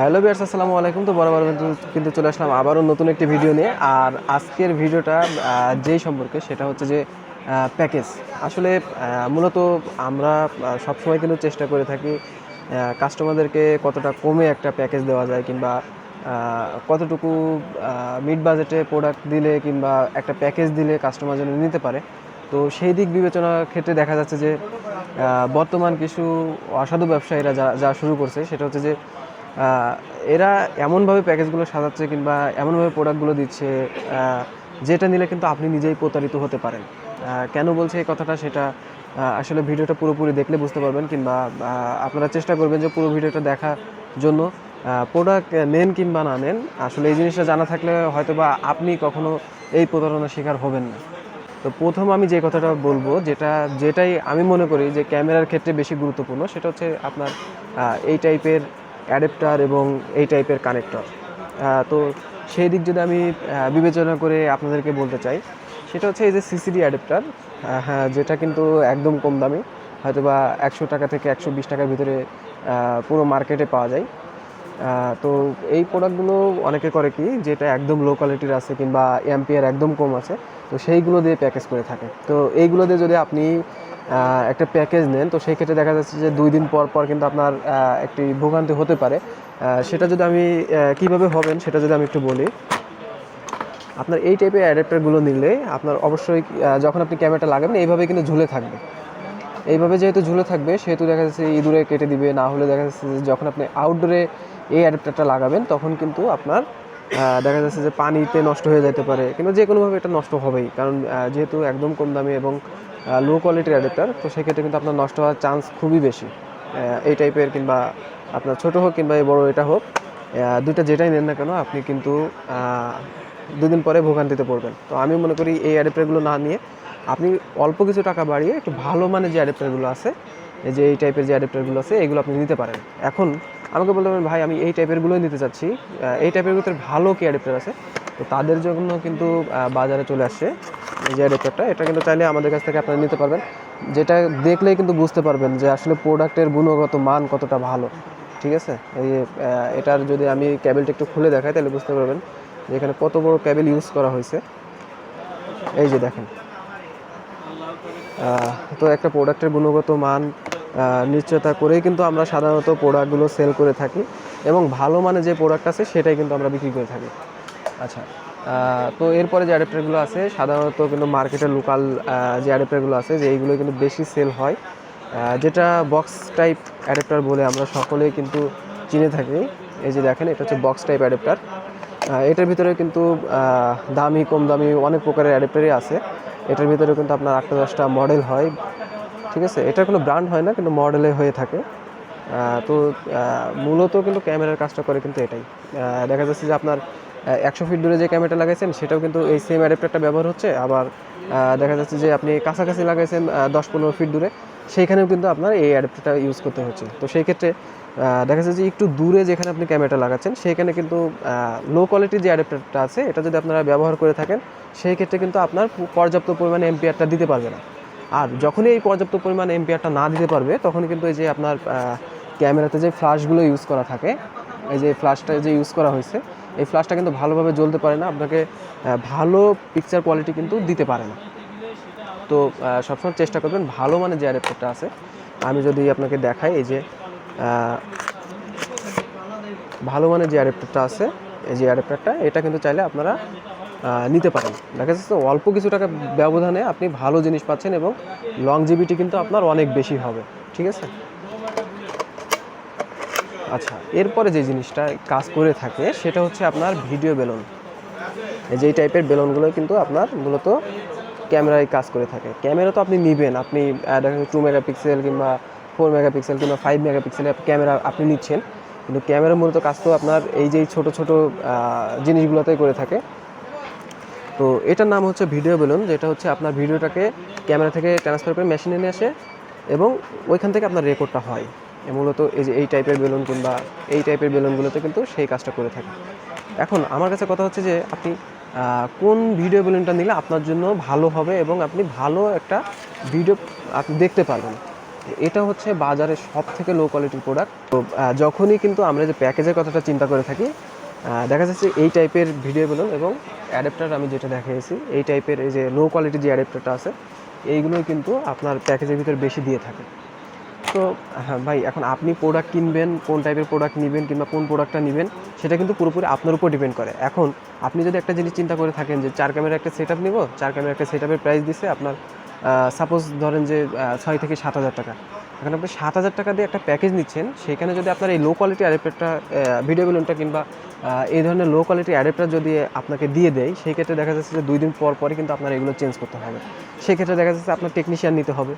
Hello বিয়ার্স আসসালামু আলাইকুম। তো বরাবর কিন্তু চলে আসলাম আবারও নতুন একটি ভিডিও নিয়ে। আর আজকের ভিডিওটা যেই সম্পর্কে সেটা হচ্ছে যে প্যাকেজ। আসলে মূলত আমরা সবসময় কিন্তু চেষ্টা করে থাকি কাস্টমারদেরকে কতটা কমে একটা প্যাকেজ দেওয়া যায় কিংবা কতটুকু মিড বাজেটে প্রোডাক্ট দিলে কিংবা একটা প্যাকেজ দিলে কাস্টমার যেন নিতে পারে। তো সেই দিক বিবেচনার ক্ষেত্রে দেখা যাচ্ছে যে বর্তমান কিছু অসাধু ব্যবসায়ীরা যা যা শুরু করছে, সেটা হচ্ছে যে এরা এমনভাবে প্যাকেজগুলো সাজাচ্ছে কিংবা এমনভাবে প্রোডাক্টগুলো দিচ্ছে যেটা নিলে কিন্তু আপনি নিজেই প্রতারিত হতে পারেন। কেন বলছে এই কথাটা সেটা আসলে ভিডিওটা পুরোপুরি দেখলে বুঝতে পারবেন কিংবা আপনারা চেষ্টা করবেন যে পুরো ভিডিওটা দেখার জন্য। প্রোডাক্ট নেন কিংবা না নেন, আসলে এই জিনিসটা জানা থাকলে হয়তো বা আপনি কখনো এই প্রতারণার শিকার হবেন না। তো প্রথম আমি যে কথাটা বলব, যেটা, যেটাই আমি মনে করি যে ক্যামেরার ক্ষেত্রে বেশি গুরুত্বপূর্ণ, সেটা হচ্ছে আপনার এই টাইপের অ্যাডাপ্টার এবং এই টাইপের কানেক্টর। তো সেই দিক যদি আমি বিবেচনা করে আপনাদেরকে বলতে চাই, সেটা হচ্ছে এই যে সিসিডি অ্যাডাপ্টার হ্যাঁ যেটা কিন্তু একদম কম দামি হয়তো বা একশো টাকা থেকে একশো বিশ টাকার ভিতরে পুরো মার্কেটে পাওয়া যায়। তো এই প্রোডাক্টগুলো অনেকে করে কি, যেটা একদম লো কোয়ালিটির আছে কিংবা এমপিআর একদম কম আছে, তো সেইগুলো দিয়ে প্যাকেজ করে থাকে। তো এইগুলো দিয়ে যদি আপনি একটা প্যাকেজ নেন। তো সেই ক্ষেত্রে দেখা যাচ্ছে যে দুই দিন পর পর কিন্তু আপনার একটি ভোগান্তি হতে পারে। সেটা যদি আমি কীভাবে হবেন সেটা যদি আমি একটু বলি। আপনার এই টাইপের অ্যাডাপ্টারগুলো নিলে আপনার অবশ্যই যখন আপনি ক্যামেরাটা লাগাবেন, এইভাবে কিন্তু ঝুলে থাকবে। এইভাবে যেহেতু ঝুলে থাকবে, সেহেতু দেখা যাচ্ছে ইঁদুরে কেটে দিবে। না হলে দেখা যাচ্ছে যে যখন আপনি আউটডোরে এই অ্যাডাপ্টারটা লাগাবেন, তখন কিন্তু আপনার দেখা যাচ্ছে যে পানিতে নষ্ট হয়ে যেতে পারে। কিন্তু যে কোনোভাবে এটা নষ্ট হবেই। কারণ যেহেতু একদম কম দামি এবং লো কোয়ালিটির অ্যাডাপ্টার তো সেক্ষেত্রে কিন্তু আপনার নষ্ট হওয়ার চান্স খুবই বেশি। এই টাইপের কিংবা আপনার ছোট হোক কিংবা এই বড় এটা হোক দুইটা যেটাই নেন না কেন, আপনি কিন্তু দুদিন পরে ভোগান্তিতে পড়বেন। তো আমি মনে করি এই অ্যাডাপ্টারগুলো না নিয়ে আপনি অল্প কিছু টাকা বাড়িয়ে একটু ভালো মানের যে অ্যাডাপ্টারগুলো আছে যে এই টাইপের যে অ্যাডাপ্টারগুলো আছে, এগুলো আপনি নিতে পারেন। এখন আমাকে বলতে পারেন ভাই, আমি এই টাইপেরগুলোই নিতে চাচ্ছি। এই টাইপের ভিতরে ভালো কি অ্যাডাপ্টার আছে। তো তাদের জন্য কিন্তু বাজারে চলে আসছে এই যে অ্যাডাপ্টারটা এটা কিন্তু চাইলে আমাদের কাছ থেকে আপনারা নিতে পারবেন। যেটা দেখলেই কিন্তু বুঝতে পারবেন যে আসলে প্রোডাক্টের গুণগত মান কতটা ভালো। ঠিক আছে? এই এটার যদি আমি ক্যাবেলটা একটু খুলে দেখাই, তাহলে বুঝতে পারবেন যে এখানে কত বড় ক্যাবেল ইউজ করা হয়েছে। এই যে দেখেন। তো একটা প্রোডাক্টের গুণগত মান নিশ্চয়তা করেই কিন্তু আমরা সাধারণত প্রোডাক্টগুলো সেল করে থাকি এবং ভালো মানে যে প্রোডাক্ট আছে সেটাই কিন্তু আমরা বিক্রি করে থাকি। আচ্ছা তো এরপরে যে অ্যাডাপ্টারগুলো আছে, সাধারণত কিন্তু মার্কেটের লোকাল যে অ্যাডাপ্টারগুলো আছে, যে এইগুলো কিন্তু বেশি সেল হয়। যেটা বক্স টাইপ অ্যাডাপ্টার বলে আমরা সকলেই কিন্তু চিনে থাকি। এই যে দেখেন, এটা হচ্ছে বক্স টাইপ অ্যাডাপ্টার এটার ভিতরে কিন্তু দামি, কম দামি অনেক প্রকারের অ্যাডাপ্টারই আছে। এটার ভিতরে কিন্তু আপনার আটটা দশটা মডেল হয়। ঠিক আছে? এটার কোনো ব্র্যান্ড হয় না, কিন্তু মডেলে হয়ে থাকে। তো মূলত কিন্তু ক্যামেরার কাজটা করে কিন্তু এটাই। দেখা যাচ্ছে যে আপনার একশো ফিট দূরে যে ক্যামেরাটা লাগাইছেন, সেটাও কিন্তু এই সেম অ্যাডাপ্টারটা ব্যবহার হচ্ছে। আবার দেখা যাচ্ছে যে আপনি কাছাকাছি লাগাইছেন দশ পনেরো ফিট দূরে, সেইখানেও কিন্তু আপনার এই অ্যাডাপ্টারটা ইউজ করতে হচ্ছে। তো সেই ক্ষেত্রে দেখা যাচ্ছে যে একটু দূরে যেখানে আপনি ক্যামেরাটা লাগাচ্ছেন, সেইখানে কিন্তু লো কোয়ালিটির যে অ্যাডাপ্টারটা আছে, এটা যদি আপনারা ব্যবহার করে থাকেন, সেই ক্ষেত্রে কিন্তু আপনার পর্যাপ্ত পরিমাণে এমপিআরটা দিতে পারবে না। আর যখনই এই পর্যাপ্ত পরিমাণ এমপিআরটা না দিতে পারবে, তখন কিন্তু এই যে আপনার ক্যামেরাতে যে ফ্ল্যাশগুলো ইউজ করা থাকে, এই যে ফ্ল্যাশটা যে ইউজ করা হয়েছে, এই ফ্ল্যাশটা কিন্তু ভালোভাবে জ্বলতে পারে না, আপনাকে ভালো পিকচার কোয়ালিটি কিন্তু দিতে পারে না। তো সবসময় চেষ্টা করবেন, ভালো মানে যে অ্যাডাপ্টারটা আছে, আমি যদি আপনাকে দেখাই, এই যে ভালো মানে যে অ্যাডাপ্টারটা আছে, এই যে অ্যাডাপ্টারটা এটা কিন্তু চাইলে আপনারা নিতে পারেন। দেখা যাচ্ছে অল্প কিছু টাকা ব্যবধানে আপনি ভালো জিনিস পাচ্ছেন এবং লংজিভিটি কিন্তু আপনার অনেক বেশি হবে। ঠিক আছে? আচ্ছা এরপরে যে জিনিসটা কাজ করে থাকে সেটা হচ্ছে আপনার ভিডিও বেলুন যে টাইপের বেলুনগুলো কিন্তু আপনার মূলত ক্যামেরায় কাজ করে থাকে। ক্যামেরা তো আপনি নেবেন, আপনি টু মেগাপিক্সেল কিংবা ফোর মেগাপিক্সেল কিংবা ফাইভ মেগাপিক্সেলের ক্যামেরা আপনি নিচ্ছেন। কিন্তু ক্যামেরা মূলত কাজ তো আপনার এই যে ছোট ছোট জিনিসগুলোতেই করে থাকে। তো এটার নাম হচ্ছে ভিডিও বেলুন, যেটা হচ্ছে আপনার ভিডিওটাকে ক্যামেরা থেকে ট্রান্সফার করে মেশিনে নিয়ে আসে এবং ওইখান থেকে আপনার রেকর্ডটা হয়। মূলত এই যে এই টাইপের বেলুন কিংবা এই টাইপের বেলুনগুলোতে কিন্তু সেই কাজটা করে থাকে। এখন আমার কাছে কথা হচ্ছে যে আপনি কোন ভিডিও বেলুনটা নিলে আপনার জন্য ভালো হবে এবং আপনি ভালো একটা ভিডিও আপনি দেখতে পারবেন। এটা হচ্ছে বাজারে সব থেকে লো কোয়ালিটির প্রোডাক্ট তো যখনই কিন্তু আমরা যে প্যাকেজের কথাটা চিন্তা করে থাকি দেখা যাচ্ছে এই টাইপের ভিডিওগুলো এবং অ্যাডাপ্টার আমি যেটা দেখিয়েছি, এই টাইপের এই যে লো কোয়ালিটির যে অ্যাডাপ্টারটা আছে, এইগুলোই কিন্তু আপনার প্যাকেজের ভিতরে বেশি দিয়ে থাকে। তো হ্যাঁ ভাই, এখন আপনি প্রোডাক্ট কিনবেন, কোন টাইপের প্রোডাক্ট নেবেন কিংবা কোন প্রোডাক্টটা নেবেন, সেটা কিন্তু পুরোপুরি আপনার উপর ডিপেন্ড করে। এখন আপনি যদি একটা জিনিস চিন্তা করে থাকেন যে চার ক্যামেরা একটা সেট আপ নিব, চার ক্যামেরা একটা সেট আপের প্রাইস দিছে আপনার সাপোজ ধরেন যে ছয় থেকে সাত হাজার টাকা। এখন আপনি সাত হাজার টাকা দিয়ে একটা প্যাকেজ নিচ্ছেন। সেখানে যদি আপনার এই লো কোয়ালিটি অ্যাডাপ্টারটা ভিডিও বেলুনটা কিংবা এই ধরনের লো কোয়ালিটি অ্যাডাপ্টার যদি আপনাকে দিয়ে দেয়, সেই ক্ষেত্রে দেখা যাচ্ছে যে দুই দিন পর পরই কিন্তু আপনার এগুলো চেঞ্জ করতে হবে। সেই ক্ষেত্রে দেখা যাচ্ছে আপনার টেকনিশিয়ান নিতে হবে।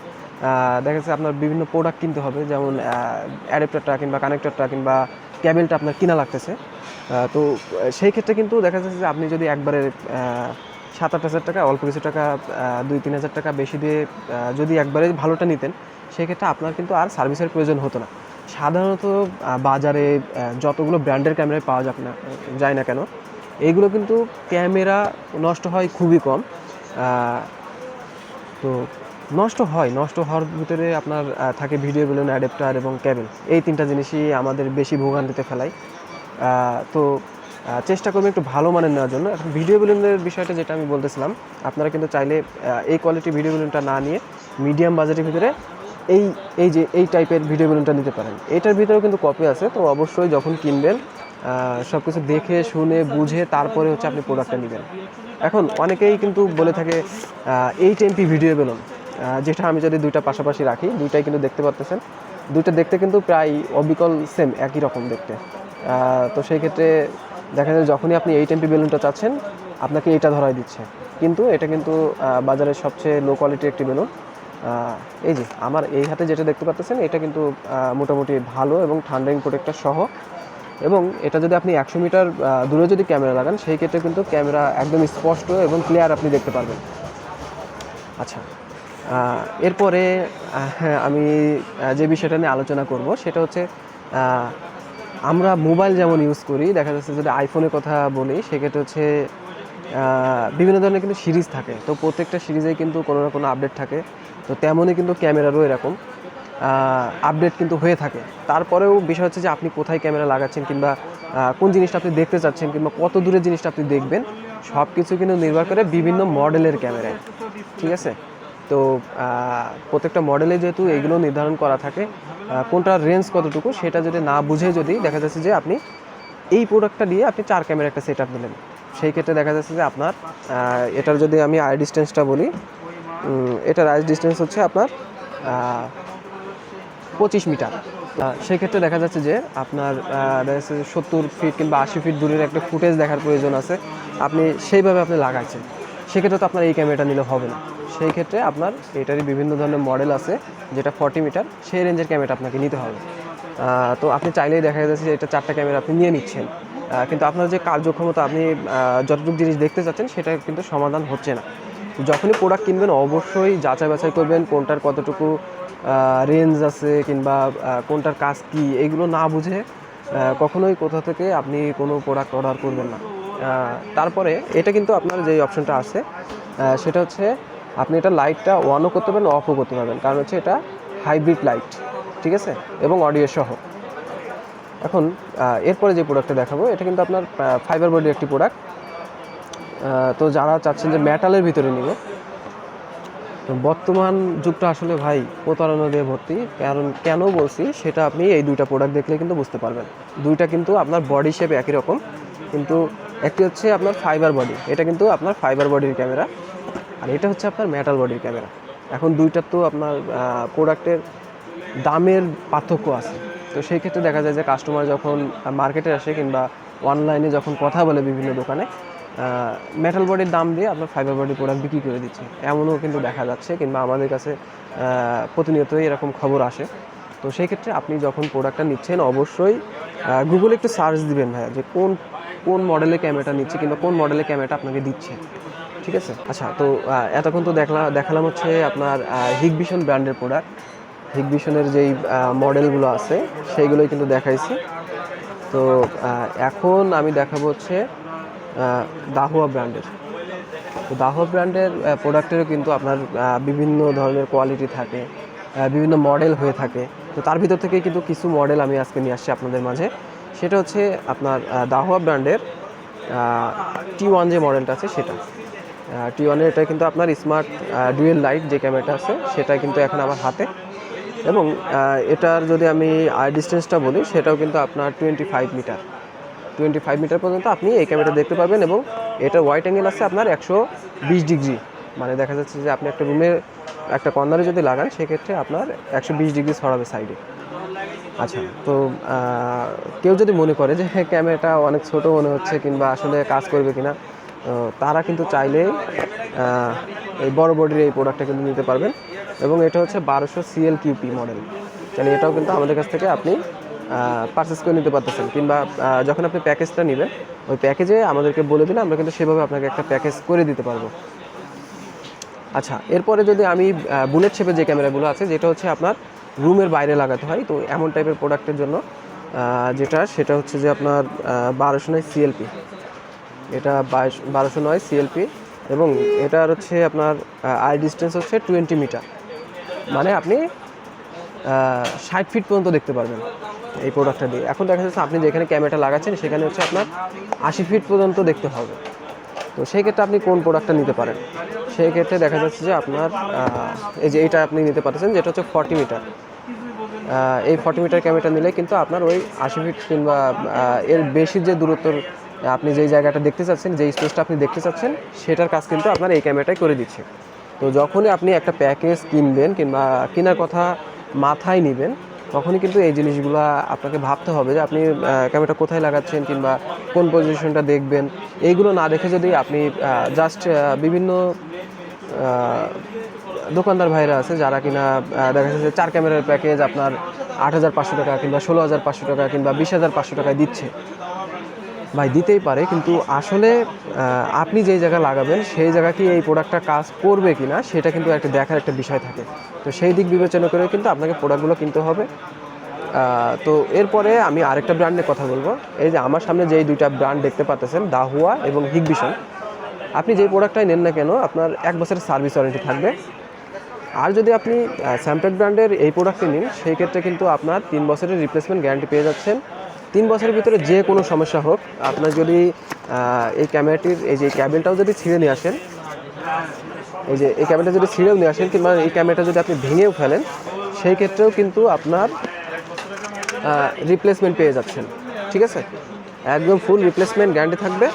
দেখা যাচ্ছে আপনার বিভিন্ন প্রোডাক্ট কিনতে হবে, যেমন অ্যাডাপ্টারটা কিংবা কানেক্টরটা কিংবা ক্যাবেলটা আপনার কিনা লাগতেছে। তো সেই ক্ষেত্রে কিন্তু দেখা যাচ্ছে যে আপনি যদি একবারে সাত আট হাজার টাকা, অল্প কিছু টাকা দুই তিন হাজার টাকা বেশি দিয়ে যদি একবারে ভালোটা নিতেন, সেক্ষেত্রে আপনার কিন্তু আর সার্ভিসের প্রয়োজন হতো না। সাধারণত বাজারে যতগুলো ব্র্যান্ডের ক্যামেরায় পাওয়া যাক না, যায় না কেন এইগুলো কিন্তু ক্যামেরা নষ্ট হয় খুবই কম। তো নষ্ট হয়, নষ্ট হওয়ার ভিতরে আপনার থাকে ভিডিও বেলুন অ্যাডাপ্টার এবং ক্যাবেল এই তিনটা জিনিসই আমাদের বেশি ভোগান্তিতে ফেলায়। তো চেষ্টা করবেন একটু ভালো মানের নেওয়ার জন্য। এখন ভিডিও বেলুনের বিষয়টা যেটা আমি বলতেছিলাম, আপনারা কিন্তু চাইলে এই কোয়ালিটি ভিডিও বেলুনটা না নিয়ে মিডিয়াম বাজেটের ভিতরে এই এই যে, এই টাইপের ভিডিও বেলুনটা নিতে পারেন। এটার ভিতরেও কিন্তু কপি আছে, তো অবশ্যই যখন কিনবেন সব কিছু দেখে, শুনে, বুঝে, তারপরে হচ্ছে আপনি প্রোডাক্টটা নেবেন। এখন অনেকেই কিন্তু বলে থাকে এইট এমপি ভিডিও বেলুন যেটা আমি যদি দুইটা পাশাপাশি রাখি, দুইটাই কিন্তু দেখতে পারতেছেন। দুইটা দেখতে কিন্তু প্রায় অবিকল সেম একই রকম দেখতে। তো সেই ক্ষেত্রে দেখা যায় যখনই আপনি এইট এমপি বেলুনটা চাচ্ছেন আপনাকে এটা ধরাই দিচ্ছে। কিন্তু এটা কিন্তু বাজারের সবচেয়ে লো কোয়ালিটির একটি বেলুন। এই যে আমার এই হাতে যেটা দেখতে পাচ্ছেন এটা কিন্তু মোটামুটি ভালো এবং ঠান্ডাইং প্রোটেক্টর সহ। এবং এটা যদি আপনি একশো মিটার দূরে যদি ক্যামেরা লাগান সেই ক্ষেত্রে কিন্তু ক্যামেরা একদম স্পষ্ট এবং ক্লিয়ার আপনি দেখতে পারবেন। আচ্ছা এরপরে হ্যাঁ, আমি যে বিষয়টা নিয়ে আলোচনা করব সেটা হচ্ছে আমরা মোবাইল যেমন ইউজ করি, দেখা যাচ্ছে যদি আইফোনের কথা বলি, সেক্ষেত্রে হচ্ছে বিভিন্ন ধরনের কিন্তু সিরিজ থাকে। তো প্রত্যেকটা সিরিজেই কিন্তু কোনো না কোনো আপডেট থাকে। তো তেমনই কিন্তু ক্যামেরারও এরকম আপডেট কিন্তু হয়ে থাকে। তারপরেও বিষয় হচ্ছে যে আপনি কোথায় ক্যামেরা লাগাচ্ছেন কিংবা কোন জিনিসটা আপনি দেখতে চাচ্ছেন কিংবা কত দূরের জিনিসটা আপনি দেখবেন সব কিছু কিন্তু নির্ভর করে বিভিন্ন মডেলের ক্যামেরায়। ঠিক আছে? তো প্রত্যেকটা মডেলে যেহেতু এগুলো নির্ধারণ করা থাকে কোনটার রেঞ্জ কতটুকু সেটা যদি না বুঝে যদি দেখা যাচ্ছে যে আপনি এই প্রোডাক্টটা দিয়ে আপনি চার ক্যামেরা একটা সেট আপ নিলেন সেই ক্ষেত্রে দেখা যাচ্ছে যে আপনার এটার যদি আমি আই ডিস্টেন্সটা বলি এটার আই ডিস্টেন্স হচ্ছে আপনার পঁচিশ মিটার। আহ, সেই ক্ষেত্রে দেখা যাচ্ছে যে আপনার সত্তর ফিট কিংবা আশি ফিট দূরের একটা ফুটেজ দেখার প্রয়োজন আছে। আপনি সেইভাবে আপনি লাগাচ্ছেন সেক্ষেত্রে তো আপনার এই ক্যামেরাটা নিলে হবে না। সেই ক্ষেত্রে আপনার এটারই বিভিন্ন ধরনের মডেল আছে, যেটা ফর্টি মিটার সেই রেঞ্জের ক্যামেরা আপনাকে নিতে হবে। তো আপনি চাইলেই দেখা যাচ্ছে যে এটা চারটা ক্যামেরা আপনি নিয়ে নিচ্ছেন। কিন্তু আপনার যে কার্যক্ষমতা, আপনি যতটুকু জিনিস দেখতে চাচ্ছেন, সেটা কিন্তু সমাধান হচ্ছে না। যখনই প্রোডাক্ট কিনবেন, অবশ্যই যাচাই বাছাই করবেন, কোনটার কতটুকু রেঞ্জ আছে কিংবা কোনটার কাজ কি এইগুলো না বুঝে কখনোই কোথা থেকে আপনি কোনো প্রোডাক্ট অর্ডার করবেন না। তারপরে এটা কিন্তু আপনার যে অপশনটা আছে সেটা হচ্ছে আপনি এটা লাইটটা অনও করতে পারবেন অফও করতে পারবেন। কারণ হচ্ছে এটা হাইব্রিড লাইট ঠিক আছে? এবং অডিও সহ। এখন এরপরে যে প্রোডাক্টটা দেখাবো, এটা কিন্তু আপনার ফাইবার বডির একটি প্রোডাক্ট তো যারা চাচ্ছেন যে মেটালের ভিতরে নিব বর্তমান যুগটা আসলে ভাই প্রতারণা দিয়ে ভর্তি। কারণ কেন বলছি, সেটা আপনি এই দুইটা প্রোডাক্ট দেখলে কিন্তু বুঝতে পারবেন। দুইটা কিন্তু আপনার বডি শেপ একই রকম, কিন্তু একটি হচ্ছে আপনার ফাইবার বডি এটা কিন্তু আপনার ফাইবার বডির ক্যামেরা আর এটা হচ্ছে আপনার মেটাল বডির ক্যামেরা এখন দুইটার তো আপনার প্রোডাক্টের দামের পার্থক্য আছে। তো সেই ক্ষেত্রে দেখা যায় যে কাস্টমার যখন মার্কেটে আসে কিংবা অনলাইনে যখন কথা বলে বিভিন্ন দোকানে মেটাল বডির দাম দিয়ে আপনার ফাইবার বডি প্রোডাক্ট বিক্রি করে দিচ্ছে। এমনও কিন্তু দেখা যাচ্ছে কিংবা আমাদের কাছে প্রতিনিয়তই এরকম খবর আসে। তো সেই ক্ষেত্রে আপনি যখন প্রোডাক্টটা নিচ্ছেন, অবশ্যই গুগলে একটু সার্চ দিবেন ভাইয়া, যে কোন কোন মডেলের ক্যামেরাটা নিচ্ছে কিংবা কোন মডেলের ক্যামেরাটা আপনাকে দিচ্ছে। ঠিক আছে? আচ্ছা তো এতক্ষণ তো দেখলাম দেখালাম হচ্ছে আপনার হিগভিশন ব্র্যান্ডের প্রোডাক্ট হিগভিশনের যেই মডেলগুলো আছে, সেইগুলোই কিন্তু দেখাইছি। তো এখন আমি দেখাবো হচ্ছে দাহুয়া ব্র্যান্ডের তো দাহুয়া ব্র্যান্ডের প্রোডাক্টেরও কিন্তু আপনার বিভিন্ন ধরনের কোয়ালিটি থাকে বিভিন্ন মডেল হয়ে থাকে। তো তার ভিতর থেকে কিন্তু কিছু মডেল আমি আজকে নিয়ে আসছি আপনাদের মাঝে। সেটা হচ্ছে আপনার দাহুয়া ব্র্যান্ডের টি ওয়ান যে মডেলটা আছে সেটা। টি ওয়ানের এটা কিন্তু আপনার স্মার্ট ডুয়েল লাইট যে ক্যামেরাটা আছে, সেটা কিন্তু এখন আমার হাতে। এবং এটার যদি আমি আই ডিস্টেন্সটা বলি, সেটাও কিন্তু আপনার twenty five meter twenty five meter পর্যন্ত আপনি এই ক্যামেরা দেখতে পাবেন এবং এটার হোয়াইট অ্যাঙ্গেল আছে আপনার একশো বিশ ডিগ্রি মানে দেখা যাচ্ছে যে আপনি একটা রুমের একটা কর্নারে যদি লাগান, সেক্ষেত্রে আপনার একশো বিশ ডিগ্রি ছড়াবে সাইডে আচ্ছা তো কেউ যদি মনে করে যে হ্যাঁ ক্যামেরাটা অনেক ছোট মনে হচ্ছে কিংবা আসলে কাজ করবে কিনা তারা কিন্তু চাইলে এই বড় বডির এই প্রোডাক্টটা কিন্তু নিতে পারবেন। এবং এটা হচ্ছে বারোশো সিএল কিউপি মডেল তাহলে এটাও কিন্তু আমাদের কাছ থেকে আপনি পারচেস করে নিতে পারতেছেন। কিংবা যখন আপনি প্যাকেজটা নেবেন, ওই প্যাকেজে আমাদেরকে বলে দিলে আমরা কিন্তু সেভাবে আপনাকে একটা প্যাকেজ করে দিতে পারব। আচ্ছা এরপরে যদি আমি বুলেট শেপের যে ক্যামেরাগুলো আছে, যেটা হচ্ছে আপনার রুমের বাইরে লাগাতে হয়। তো এমন টাইপের প্রোডাক্টের জন্য যেটা, সেটা হচ্ছে যে আপনার বারোশো নয় সিএলপি এটা বারোশো নয় সিএলপি এবং এটার হচ্ছে আপনার আই ডিস্টেন্স হচ্ছে টোয়েন্টি মিটার মানে আপনি ষাট ফিট পর্যন্ত দেখতে পারবেন এই প্রোডাক্টটা দিয়ে। এখন দেখা যাচ্ছে আপনি যেখানে ক্যামেরাটা লাগাচ্ছেন, সেখানে হচ্ছে আপনার আশি ফিট পর্যন্ত দেখতে হবে। তো সেই ক্ষেত্রে আপনি কোন প্রোডাক্টটা নিতে পারেন? সেই ক্ষেত্রে দেখা যাচ্ছে যে আপনার এই যে এইটা আপনি নিতে পারতেছেন, যেটা হচ্ছে ফর্টি মিটার এই ফর্টি মিটার ক্যামেরাটা নিলে কিন্তু আপনার ওই আশি ফিট কিংবা এর বেশি যে দূরত্বর, আপনি যেই জায়গাটা দেখতে চাচ্ছেন, যেই স্পেসটা আপনি দেখতে চাচ্ছেন, সেটার কাজ কিন্তু আপনার এই ক্যামেরাটাই করে দিচ্ছে। তো যখনই আপনি একটা প্যাকেজ কিনবেন কিংবা, কেনার কথা মাথায় নেবেন তখনই কিন্তু এই জিনিসগুলো আপনাকে ভাবতে হবে যে আপনি ক্যামেরাটা কোথায় লাগাচ্ছেন কিংবা কোন পজিশনটা দেখবেন। এইগুলো না দেখে যদি আপনি জাস্ট বিভিন্ন দোকানদার ভাইরা আছে যারা কিনা দেখা যাচ্ছে যে চার ক্যামেরার প্যাকেজ আপনার আট হাজার পাঁচশো টাকা কিংবা ষোলো হাজার পাঁচশো টাকা কিংবা বিশ হাজার পাঁচশো টাকায় দিচ্ছে। ভাই, দিতেই পারে, কিন্তু আসলে আপনি যেই জায়গায় লাগাবেন, সেই জায়গা কি এই প্রোডাক্টটা কাজ করবে কি না সেটা কিন্তু একটা দেখার একটা বিষয় থাকে। তো সেই দিক বিবেচনা করে কিন্তু আপনাকে প্রোডাক্টগুলো কিনতে হবে। তো এরপরে আমি আরেকটা ব্র্যান্ডের কথা বলব। এই যে আমার সামনে যেই দুইটা ব্র্যান্ড দেখতে পাচ্ছেন দাহুয়া এবং হিগবিশন আপনি যেই প্রোডাক্টটাই নেন না কেন, আপনার এক বছরের সার্ভিস ওয়ারেন্টি থাকবে। আর যদি আপনি স্যামটেক ব্র্যান্ডের এই প্রোডাক্টটি নিন, সেই ক্ষেত্রে কিন্তু আপনার তিন বছরের রিপ্লেসমেন্ট গ্যারান্টি পেয়ে যাচ্ছেন। তিন বছরের ভিতরে যে কোনো সমস্যা হোক, আপনার যদি এই ক্যামেরাটির, এই যে ক্যাবেলটাও যদি ছিঁড়ে নিয়ে আসেন, এই যে এই ক্যামেরাটা যদি ছিঁড়েও নিয়ে আসেন কিংবা এই ক্যামেরাটা যদি আপনি ভেঙেও ফেলেন, সেই ক্ষেত্রেও কিন্তু আপনার রিপ্লেসমেন্ট পেয়ে যাচ্ছেন। ঠিক আছে? একদম ফুল রিপ্লেসমেন্ট গ্যারান্টি থাকবে।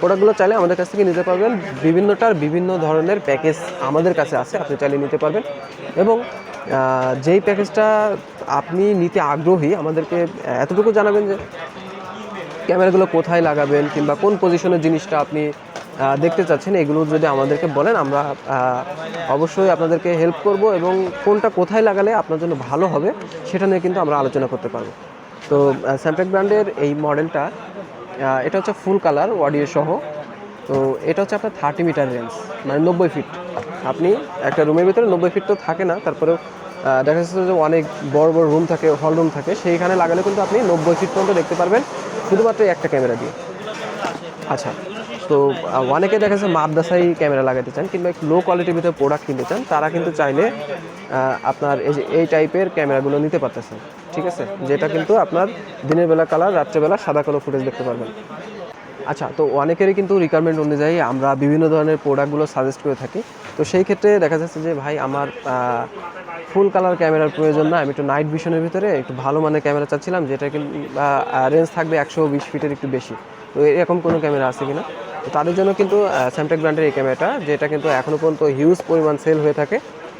প্রোডাক্টগুলো চাইলে আমাদের কাছ থেকে নিতে পারবেন। বিভিন্নটার বিভিন্ন ধরনের প্যাকেজ আমাদের কাছে আছে, আপনি চাইলে নিতে পারবেন। এবং যেই প্যাকেজটা আপনি নিতে আগ্রহী, আমাদেরকে এতটুকু জানাবেন যে ক্যামেরাগুলো কোথায় লাগাবেন কিংবা কোন পজিশনের জিনিসটা আপনি দেখতে চাচ্ছেন, এগুলো যদি আমাদেরকে বলেন, আমরা অবশ্যই আপনাদেরকে হেল্প করব এবং কোনটা কোথায় লাগালে আপনার জন্য ভালো হবে, সেটা নিয়ে কিন্তু আমরা আলোচনা করতে পারব। তো স্যামটেক ব্র্যান্ডের এই মডেলটা এটা হচ্ছে ফুল কালার অডিও সহ। তো, এটা হচ্ছে আপনার থার্টি মিটার রেঞ্জ মানে নব্বই ফিট আপনি একটা রুমের ভিতরে নব্বই ফিট তো থাকে না, তারপরেও দেখা যাচ্ছে যে অনেক বড় বড় রুম থাকে হল রুম থাকে, সেইখানে লাগালে কিন্তু আপনি নব্বই ফিট পর্যন্ত দেখতে পারবেন, শুধুমাত্র একটা ক্যামেরা দিয়ে। আচ্ছা তো অনেকে দেখা যাচ্ছে মাদ্রাসাই ক্যামেরা লাগাতে চান কিংবা একটু লো কোয়ালিটির ভিতরে প্রোডাক্ট কিনতে চান, তারা কিন্তু চাইলে আপনার এই যে, এই টাইপের ক্যামেরাগুলো নিতে পারতেছেন, ঠিক আছে? যেটা কিন্তু আপনার দিনের বেলা কালার রাত্রেবেলা সাদা কালো ফুটেজ দেখতে পারবেন। আচ্ছা তো অনেকেরই কিন্তু রিকোয়ারমেন্ট অনুযায়ী আমরা বিভিন্ন ধরনের প্রোডাক্টগুলো সাজেস্ট করে থাকি। তো সেই ক্ষেত্রে দেখা যাচ্ছে যে, ভাই, আমার ফুল কালার ক্যামেরার প্রয়োজন না। আমি একটু নাইট ভিশনের ভিতরে একটু ভালো মানের ক্যামেরা চাচ্ছিলাম, যেটা রেঞ্জ থাকবে একশো বিশ ফিটের একটু বেশি। তো এরকম কোনো ক্যামেরা আছে কিনা? তো তাদের জন্য কিন্তু স্যামটেক ব্র্যান্ডের এই ক্যামেরাটা যেটা কিন্তু এখনও পর্যন্ত হিউজ পরিমাণ সেল হয়ে থাকে।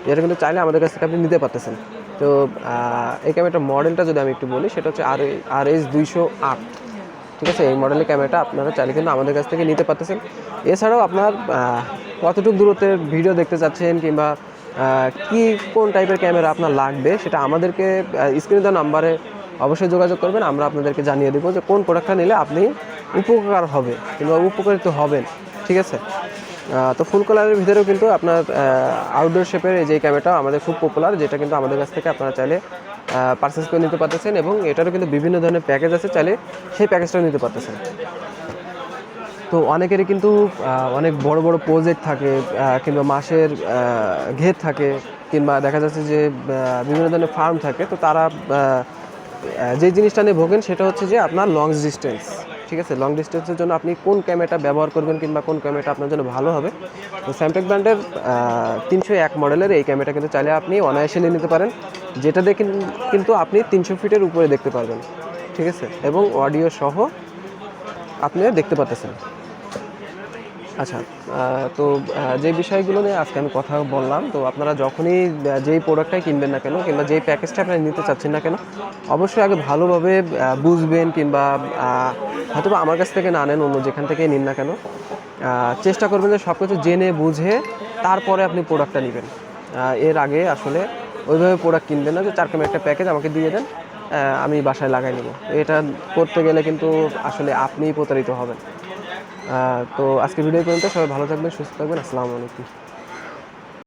যেটা কিন্তু চাইলে আমাদের কাছ থেকে আপনি নিতে পারতেছেন। তো এই ক্যামেরাটার মডেলটা যদি আমি একটু বলি, সেটা হচ্ছে আর আর এস দুইশো আট। ঠিক আছে, এই মডেলের ক্যামেরাটা আপনারা চাইলে কিন্তু আমাদের কাছ থেকে নিতে পারতেছেন। এছাড়াও আপনার কতটুকু দূরত্বের ভিডিও দেখতে চাচ্ছেন কিংবা কি, কোন টাইপের ক্যামেরা আপনার লাগবে, সেটা আমাদেরকে স্ক্রিনে দেওয়া নাম্বারে অবশ্যই যোগাযোগ করবেন। আমরা আপনাদেরকে জানিয়ে দেবো যে কোন প্রোডাক্টটা নিলে আপনি উপকার হবে কিংবা উপকারিত হবেন, ঠিক আছে? তো ফুল কালারের ভিতরেও কিন্তু আপনার আউটডোর শেপের এই যে ক্যামেরাটা আমাদের খুব পপুলার যেটা কিন্তু আমাদের কাছ থেকে আপনারা চাইলে পারচেস করে নিতে পারতেছেন এবং এটারও কিন্তু বিভিন্ন ধরনের প্যাকেজ আছে, চাইলে সেই প্যাকেজটাও নিতে পারতেছেন। তো অনেকেরই কিন্তু অনেক বড় বড় প্রজেক্ট থাকে কিংবা মাসের ঘের থাকে, কিংবা দেখা যাচ্ছে যে বিভিন্ন ধরনের ফার্ম থাকে, তো তারা যে জিনিসটা নিয়ে ভোগেন সেটা হচ্ছে যে আপনার লং ডিস্টেন্স ঠিক আছে? লং ডিস্টেন্সের জন্য আপনি কোন ক্যামেরাটা ব্যবহার করবেন কিংবা কোন ক্যামেরাটা আপনার জন্য ভালো হবে? তো স্যামটেক ব্র্যান্ডের তিনশো এক মডেলের এই ক্যামেরাটা কিন্তু চাইলে আপনি অনায়াসে নিয়ে নিতে পারেন। যেটা দেখে কিন্তু আপনি তিনশো ফিটের উপরে দেখতে পারবেন, ঠিক আছে? এবং অডিও সহ আপনি দেখতে পাচ্ছেন আচ্ছা তো যে বিষয়গুলো নিয়ে আজকে আমি কথা বললাম, তো আপনারা যখনই যেই প্রোডাক্টটাই কিনবেন না কেন, কিংবা যেই প্যাকেজটা আপনারা নিতে চাচ্ছেন না কেন, অবশ্যই আগে ভালোভাবে বুঝবেন কিংবা হয়তো আমার কাছ থেকে না নেন, অন্য যেখান থেকে নিন না কেন চেষ্টা করবেন যে সব কিছু জেনে বুঝে তারপরে আপনি প্রোডাক্টটা নেবেন। এর আগে আসলে ওইভাবে প্রোডাক্ট কিনবেন না, যে চার কেমন একটা প্যাকেজ আমাকে দিয়ে দেন আমি বাসায় লাগাই নেব। এটা করতে গেলে কিন্তু আসলে আপনিই প্রতারিত হবেন। তো আজকে ভিডিও পর্যন্ত সবাই ভালো থাকবেন, সুস্থ থাকবেন, আসসালামু আলাইকুম।